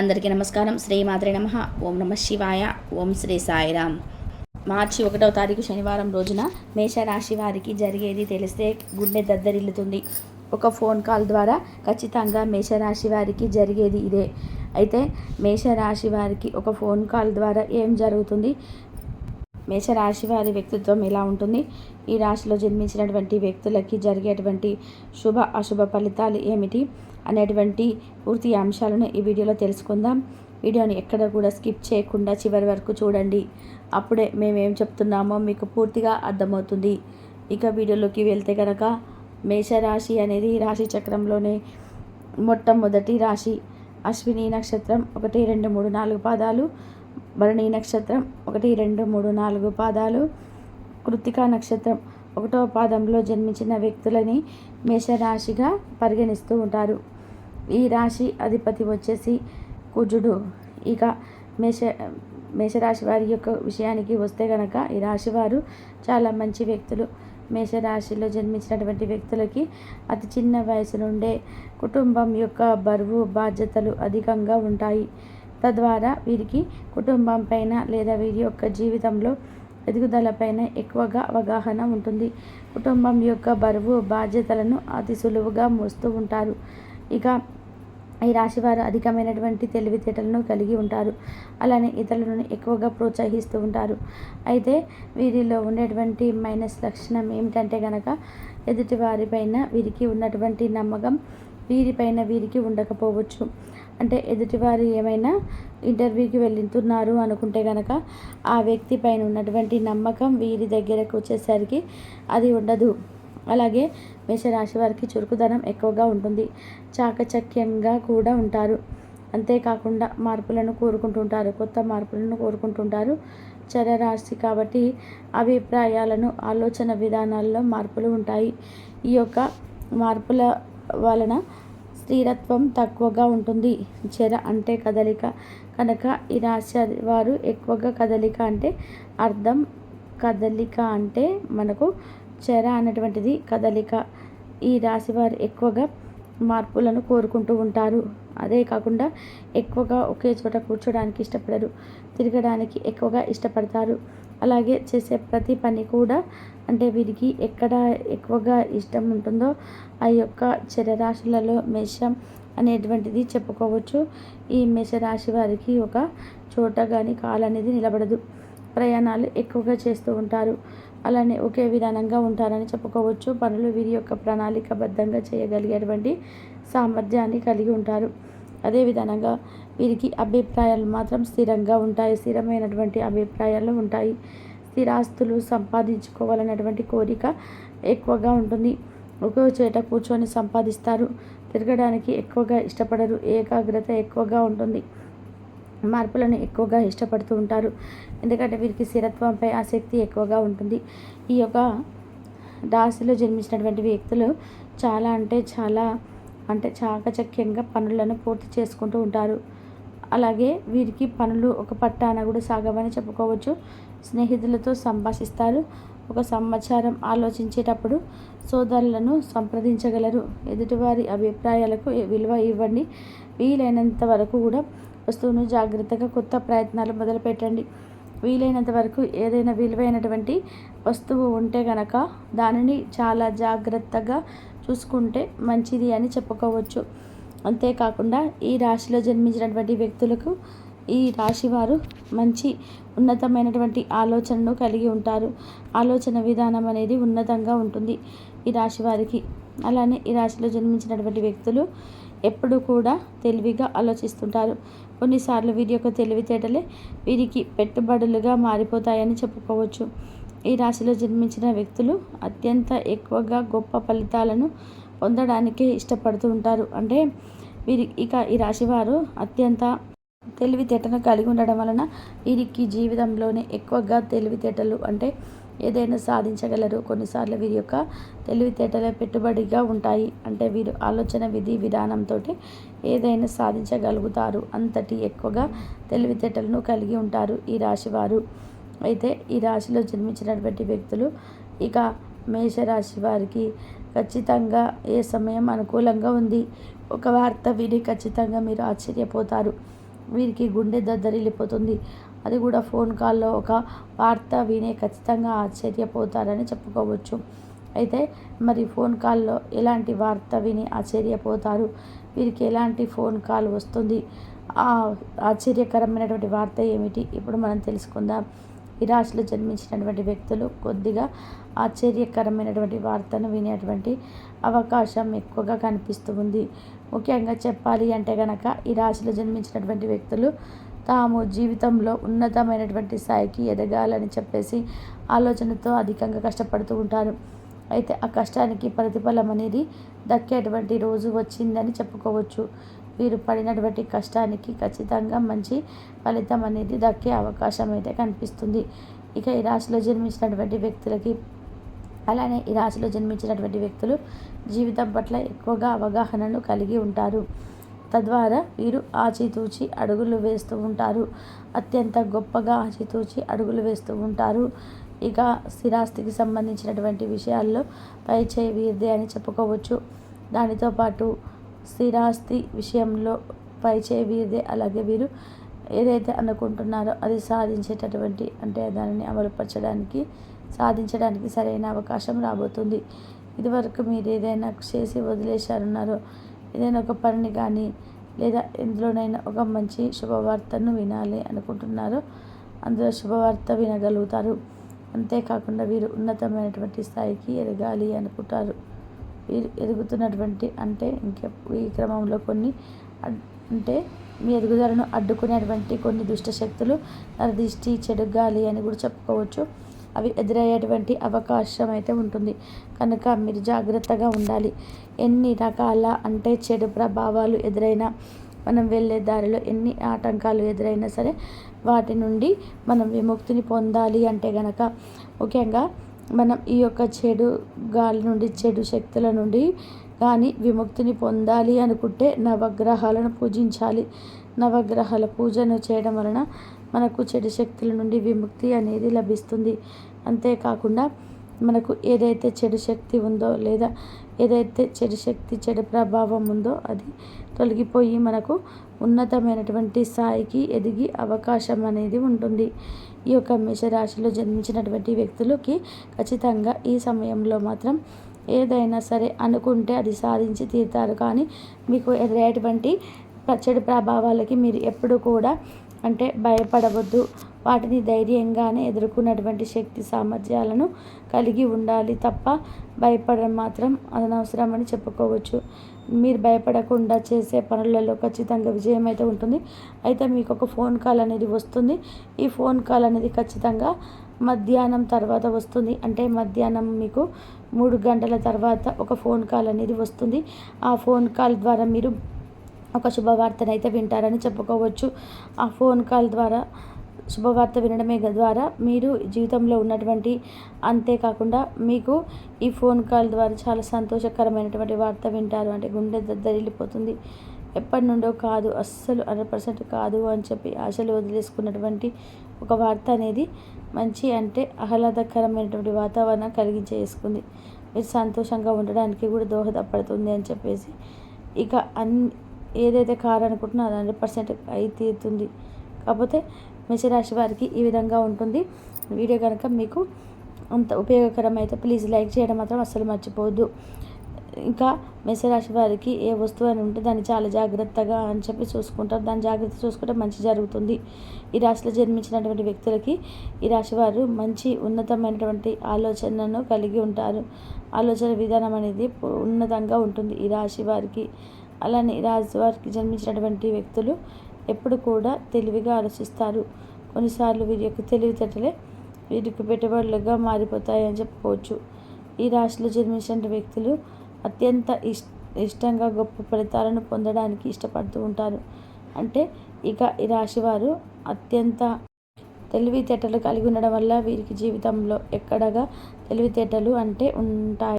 అందరికీ నమస్కారం. శ్రీ మాత్రే నమ. ఓం నమ శివాయ. ఓం శ్రీ సాయిరామ్. మార్చి ఒకటవ తారీఖు శనివారం రోజున మేషరాశి వారికి జరిగేది తెలిస్తే గుండె దద్దరిల్లుతుంది. ఒక ఫోన్ కాల్ ద్వారా ఖచ్చితంగా మేషరాశి వారికి జరిగేది ఇదే. అయితే మేషరాశి వారికి ఒక ఫోన్ కాల్ ద్వారా ఏం జరుగుతుంది? మేషరాశి వారి వ్యక్తిత్వం ఎలా ఉంటుంది. ఈ రాశిలో జన్మించినటువంటి వ్యక్తులకి జరిగేటువంటి శుభ అశుభ ఫలితాలు ఏమిటి అనేటువంటి పూర్తి అంశాలను ఈ వీడియోలో తెలుసుకుందాం. వీడియోని ఎక్కడ కూడా స్కిప్ చేయకుండా చివరి వరకు చూడండి. అప్పుడే మేమేం చెప్తున్నామో మీకు పూర్తిగా అర్థమవుతుంది. ఇక వీడియోలోకి వెళ్తే కనుక మేషరాశి అనేది రాశి చక్రంలోనే మొట్టమొదటి రాశి. అశ్విని నక్షత్రం ఒకటి రెండు మూడు నాలుగు పాదాలు. భరణి నక్షత్రం ఒకటి రెండు మూడు నాలుగు పాదాలు. కృతికా నక్షత్రం ఒకటో పాదంలో జన్మించిన వ్యక్తులని మేషరాశిగా పరిగణిస్తూ ఉంటారు. ఈ రాశి అధిపతి వచ్చేసి కుజుడు. ఇక మేష మేషరాశి వారి యొక్క విషయానికి వస్తే కనుక ఈ రాశి వారు చాలా మంచి వ్యక్తులు. మేషరాశిలో జన్మించినటువంటి వ్యక్తులకి అతి చిన్న వయసు నుండే కుటుంబం యొక్క బరువు బాధ్యతలు అధికంగా ఉంటాయి. తద్వారా వీరికి కుటుంబం పైన లేదా వీరి యొక్క జీవితంలో ఎదుగుదలపైన ఎక్కువగా అవగాహన ఉంటుంది. కుటుంబం యొక్క బరువు బాధ్యతలను అతి సులువుగా మోస్తూ ఉంటారు. ఇక ఈ రాశివారు అధికమైనటువంటి తెలివితేటలను కలిగి ఉంటారు. అలానే ఇతరులను ఎక్కువగా ప్రోత్సహిస్తూ ఉంటారు. అయితే వీరిలో ఉండేటువంటి మైనస్ లక్షణం ఏమిటంటే కనుక ఎదుటి వారిపైన వీరికి ఉన్నటువంటి నమ్మకం వీరిపైన వీరికి ఉండకపోవచ్చు. అంటే ఎదుటివారు ఏమైనా ఇంటర్వ్యూకి వెళ్తున్నారు అనుకుంటే కనుక ఆ వ్యక్తి పైన ఉన్నటువంటి నమ్మకం వీరి దగ్గరకు వచ్చేసరికి అది ఉండదు. అలాగే మేషరాశి వారికి చురుకుదనం ఎక్కువగా ఉంటుంది. చాకచక్యంగా కూడా ఉంటారు. అంతేకాకుండా మార్పులను కోరుకుంటుంటారు. కొత్త మార్పులను కోరుకుంటుంటారు. చరరాశి కాబట్టి అభిప్రాయాలను ఆలోచన విధానాల్లో మార్పులు ఉంటాయి. ఈ యొక్క మార్పుల వలన స్థిరత్వం తక్కువగా ఉంటుంది. చెర అంటే కదలిక. కనుక ఈ రాశి వారు ఎక్కువగా కదలిక అంటే అర్థం కదలిక అంటే మనకు చెర అనేటువంటిది కదలిక. ఈ రాశి వారు ఎక్కువగా మార్పులను కోరుకుంటూ ఉంటారు. అదే కాకుండా ఎక్కువగా ఒకే చోట కూర్చోడానికి ఇష్టపడరు. తిరగడానికి ఎక్కువగా ఇష్టపడతారు. అలాగే చేసే ప్రతి పని కూడా అంటే వీరికి ఎక్కడ ఎక్కువగా ఇష్టం ఉంటుందో ఆ యొక్క చరరాశులలో మేషం అనేటువంటిది చెప్పుకోవచ్చు. ఈ మేషరాశి వారికి ఒక చోట కానీ కాలు అనేది నిలబడదు. ప్రయాణాలు ఎక్కువగా చేస్తూ ఉంటారు. అలానే ఒకే విధానంగా ఉంటారని చెప్పుకోవచ్చు. పనులు వీరి యొక్క ప్రణాళికబద్ధంగా చేయగలిగేటువంటి సామర్థ్యాన్ని కలిగి ఉంటారు. అదే విధానంగా వీరికి అభిప్రాయాలు మాత్రం స్థిరంగా ఉంటాయి. స్థిరమైనటువంటి అభిప్రాయాలు ఉంటాయి. స్థిరాస్తులు సంపాదించుకోవాలన్నటువంటి కోరిక ఎక్కువగా ఉంటుంది. ఒకే చేట కూర్చొని సంపాదిస్తారు. తిరగడానికి ఎక్కువగా ఇష్టపడరు. ఏకాగ్రత ఎక్కువగా ఉంటుంది. మార్పులను ఎక్కువగా ఇష్టపడుతూ ఉంటారు. ఎందుకంటే వీరికి స్థిరత్వంపై ఆసక్తి ఎక్కువగా ఉంటుంది. ఈ యొక్క రాశిలో జన్మించినటువంటి వ్యక్తులు చాలా అంటే చాలా అంటే చాకచక్యంగా పనులను పూర్తి చేసుకుంటూ ఉంటారు. అలాగే వీరికి పనులు ఒక పట్టాన కూడా సాగవని చెప్పుకోవచ్చు. స్నేహితులతో సంభాషిస్తారు. ఒక సమాచారం ఆలోచించేటప్పుడు సోదరులను సంప్రదించగలరు. ఎదుటివారి అభిప్రాయాలకు విలువ ఇవ్వండి. వీలైనంత వరకు కూడా వస్తువును జాగ్రత్తగా కొత్త ప్రయత్నాలు మొదలుపెట్టండి. వీలైనంత వరకు ఏదైనా విలువైనటువంటి వస్తువు ఉంటే కనుక దానిని చాలా జాగ్రత్తగా చూసుకుంటే మంచిది అని చెప్పుకోవచ్చు. అంతేకాకుండా ఈ రాశిలో జన్మించినటువంటి వ్యక్తులకు ఈ రాశి వారు మంచి ఉన్నతమైనటువంటి ఆలోచనను కలిగి ఉంటారు. ఆలోచన విధానం అనేది ఉన్నతంగా ఉంటుంది ఈ రాశి వారికి అలానే ఈ రాశిలో జన్మించినటువంటి వ్యక్తులు ఎప్పుడు కూడా తెలివిగా ఆలోచిస్తుంటారు. కొన్నిసార్లు వీరి యొక్క తెలివితేటలే వీరికి పెట్టుబడులుగా మారిపోతాయని చెప్పుకోవచ్చు. ఈ రాశిలో జన్మించిన వ్యక్తులు అత్యంత ఎక్కువగా గొప్ప ఫలితాలను పొందడానికే ఇష్టపడుతూ ఉంటారు. అంటే వీరి ఇక ఈ రాశివారు అత్యంత తెలివితేటను కలిగి ఉండడం వలన వీరికి జీవితంలోనే ఎక్కువగా తెలివితేటలు అంటే ఏదైనా సాధించగలరు. కొన్నిసార్లు వీరి యొక్క తెలివితేటలే పెట్టుబడిగా ఉంటాయి. అంటే వీరు ఆలోచన విధి విధానంతో ఏదైనా సాధించగలుగుతారు. అంతటి ఎక్కువగా తెలివితేటలను కలిగి ఉంటారు ఈ రాశివారు. అయితే ఈ రాశిలో జన్మించినటువంటి వ్యక్తులు ఇక మేషరాశి వారికి ఖచ్చితంగా ఏ సమయం అనుకూలంగా ఉంది? ఒక వార్త విని ఖచ్చితంగా మీరు ఆశ్చర్యపోతారు. వీరికి గుండె దద్దరిల్లిపోతుంది. అది కూడా ఫోన్ కాల్లో ఒక వార్త వినే ఖచ్చితంగా ఆశ్చర్యపోతారని చెప్పుకోవచ్చు. అయితే మరి ఫోన్ కాల్లో ఎలాంటి వార్త విని ఆశ్చర్యపోతారు? వీరికి ఎలాంటి ఫోన్ కాల్ వస్తుంది? ఆ ఆశ్చర్యకరమైనటువంటి వార్త ఏమిటి? ఇప్పుడు మనం తెలుసుకుందాం. ఈ రాశిలో జన్మించినటువంటి వ్యక్తులు కొద్దిగా ఆశ్చర్యకరమైనటువంటి వార్తను వినేటువంటి అవకాశం ఎక్కువగా కనిపిస్తూ ఉంది. ముఖ్యంగా చెప్పాలి అంటే కనుక ఈ రాశిలో జన్మించినటువంటి వ్యక్తులు తాము జీవితంలో ఉన్నతమైనటువంటి స్థాయికి ఎదగాలని చెప్పేసి ఆలోచనతో అధికంగా కష్టపడుతూ ఉంటారు. అయితే ఆ కష్టానికి ప్రతిఫలం అనేది దక్కేటువంటి రోజు వచ్చిందని చెప్పుకోవచ్చు. వీరు పడినటువంటి కష్టానికి ఖచ్చితంగా మంచి ఫలితం అనేది దక్కే అవకాశం అయితే కనిపిస్తుంది. ఇక ఈ రాశిలో జన్మించినటువంటి వ్యక్తులకి అలానే ఈ రాశిలో జన్మించినటువంటి వ్యక్తులు జీవితం పట్ల ఎక్కువగా అవగాహనను కలిగి ఉంటారు. తద్వారా వీరు ఆచితూచి అడుగులు వేస్తూ ఉంటారు. అత్యంత గొప్పగా ఆచితూచి అడుగులు వేస్తూ ఉంటారు. ఇక స్థిరాస్తికి సంబంధించినటువంటి విషయాల్లో పై చేయి వీరిదే అని చెప్పుకోవచ్చు. దానితో పాటు స్థిరాస్తి విషయంలో పైచే వీరిదే అలాగే వీరు ఏదైతే అనుకుంటున్నారో అది సాధించేటటువంటి అంటే దానిని అమలుపరచడానికి సాధించడానికి సరైన అవకాశం రాబోతుంది. ఇదివరకు మీరు ఏదైనా చేసి వదిలేశారున్నారో ఏదైనా ఒక పనిని కానీ లేదా ఎందులోనైనా ఒక మంచి శుభవార్తను వినాలి అనుకుంటున్నారో అందులో శుభవార్త వినగలుగుతారు. అంతేకాకుండా వీరు ఉన్నతమైనటువంటి స్థాయికి ఎదగాలి అనుకుంటారు. ఎదుగుతున్నటువంటి అంటే ఇంకా ఈ క్రమంలో కొన్ని అంటే మీ ఎదుగుదలను అడ్డుకునేటువంటి కొన్ని దుష్ట శక్తులు నరదిష్టి చెడు గాలి అని కూడా చెప్పుకోవచ్చు. అవి ఎదురయ్యేటువంటి అవకాశం అయితే ఉంటుంది. కనుక మీరు జాగ్రత్తగా ఉండాలి. ఎన్ని రకాల అంటే చెడు ప్రభావాలు ఎదురైనా మనం వెళ్ళే దారిలో ఎన్ని ఆటంకాలు ఎదురైనా సరే వాటి నుండి మనం విముక్తిని పొందాలి అంటే గనక. ముఖ్యంగా మనం ఈ యొక్క చెడు గాలి నుండి చెడు శక్తుల నుండి కానీ విముక్తిని పొందాలి అనుకుంటే నవగ్రహాలను పూజించాలి. నవగ్రహాల పూజను చేయడం వలన మనకు చెడు శక్తుల నుండి విముక్తి అనేది లభిస్తుంది. అంతేకాకుండా మనకు ఏదైతే చెడు శక్తి ఉందో లేదా ఏదైతే చెడు శక్తి చెడు ప్రభావం ఉందో అది తొలగిపోయి మనకు ఉన్నతమైనటువంటి స్థాయికి ఎదిగి అవకాశం అనేది ఉంటుంది. ఈ యొక్క మేషరాశిలో జన్మించినటువంటి వ్యక్తులకి ఖచ్చితంగా ఈ సమయంలో మాత్రం ఏదైనా సరే అనుకుంటే అది సాధించి తీరుతారు. కానీ మీకు ఎదురయ్యేటువంటి చెడు ప్రభావాలకి మీరు ఎప్పుడు కూడా అంటే భయపడవద్దు. వాటిని ధైర్యంగానే ఎదుర్కొన్నటువంటి శక్తి సామర్థ్యాలను కలిగి ఉండాలి తప్ప భయపడడం మాత్రం అనవసరం అని చెప్పుకోవచ్చు. మీరు భయపడకుండా చేసే పనులలో ఖచ్చితంగా విజయం అయితే ఉంటుంది. అయితే మీకు ఒక ఫోన్ కాల్ అనేది వస్తుంది. ఈ ఫోన్ కాల్ అనేది ఖచ్చితంగా మధ్యాహ్నం తర్వాత వస్తుంది. అంటే మధ్యాహ్నం మీకు మూడు గంటల తర్వాత ఒక ఫోన్ కాల్ అనేది వస్తుంది. ఆ ఫోన్ కాల్ ద్వారా మీరు ఒక శుభవార్తనైతే వింటారని చెప్పుకోవచ్చు. ఆ ఫోన్ కాల్ ద్వారా శుభవార్త వినడమే ద్వారా మీరు జీవితంలో ఉన్నటువంటి అంతేకాకుండా మీకు ఈ ఫోన్ కాల్ ద్వారా చాలా సంతోషకరమైనటువంటి వార్త వింటారు. అంటే గుండె దద్దరిల్లిపోతుంది ఎప్పటి నుండో కాదు అస్సలు హండ్రెడ్ పర్సెంట్ కాదు అని చెప్పి ఆశలు వదిలేసుకున్నటువంటి ఒక వార్త అనేది మంచి అంటే ఆహ్లాదకరమైనటువంటి వాతావరణం కలిగించేసుకుంది. మీరు సంతోషంగా ఉండడానికి కూడా దోహదపడుతుంది అని చెప్పేసి ఇక అన్ ఏదైతే కారు అనుకుంటున్నా అది హండ్రెడ్ పర్సెంట్ అయి తీరుతుంది కాకపోతే మేషరాశి వారికి ఈ విధంగా ఉంటుంది. వీడియో కనుక మీకు అంత ఉపయోగకరమైతే ప్లీజ్ లైక్ చేయడం మాత్రం అస్సలు మర్చిపోవద్దు. ఇంకా మేషరాశి వారికి ఏ వస్తువు అని ఉంటే దాన్ని చాలా జాగ్రత్తగా అని చెప్పి చూసుకుంటారు. దాన్ని జాగ్రత్త చూసుకుంటే మంచి జరుగుతుంది. ఈ రాశిలో జన్మించినటువంటి వ్యక్తులకి ఈ రాశి వారు మంచి ఉన్నతమైనటువంటి ఆలోచనను కలిగి ఉంటారు. ఆలోచన విధానం అనేది ఉన్నతంగా ఉంటుంది ఈ రాశి వారికి. అలానే ఈ రాశి వారికి జన్మించినటువంటి వ్యక్తులు ఎప్పుడు కూడా తెలివిగా ఆలోచిస్తారు. కొన్నిసార్లు వీరి యొక్క తెలివితేటలే వీరికి పెట్టుబడులుగా మారిపోతాయని చెప్పుకోవచ్చు. ఈ రాశిలో జన్మించిన వ్యక్తులు అత్యంత ఇష్ ఇష్టంగా గొప్ప ఫలితాలను పొందడానికి ఇష్టపడుతూ ఉంటారు. అంటే ఇక ఈ రాశి వారు అత్యంత తెలివితేటలు కలిగి ఉండడం వల్ల వీరికి జీవితంలో ఎక్కడగా తెలివితేటలు అంటే ఉంటాయి.